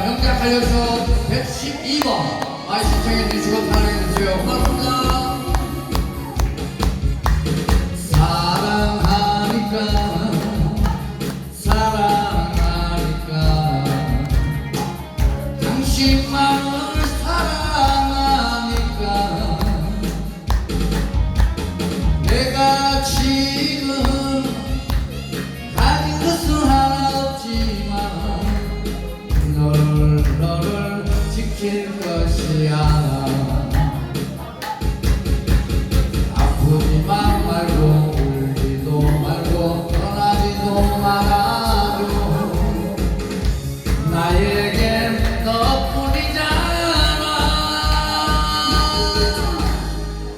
자, 명작 가요쇼 112번 많이 신청해 주시고 사랑해 주세요. 고맙습니다. 사랑하니까 사랑하니까 당신만을 사랑하니까 내가 지금 말아줘 나에겐 너뿐이잖아.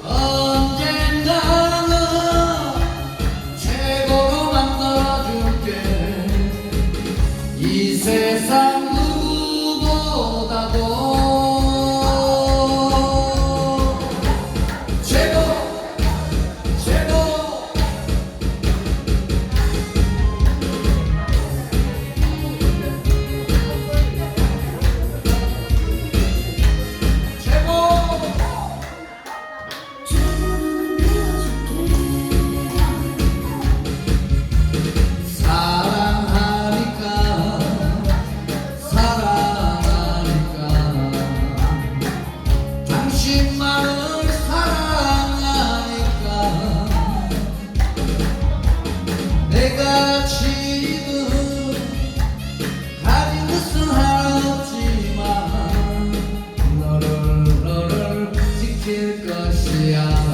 언젠가는 최고로 만들어줄게. 이 세상 당신만을 사랑하니까? 내가 지금 가진 것은 하나 너를 너를 지킬 것이야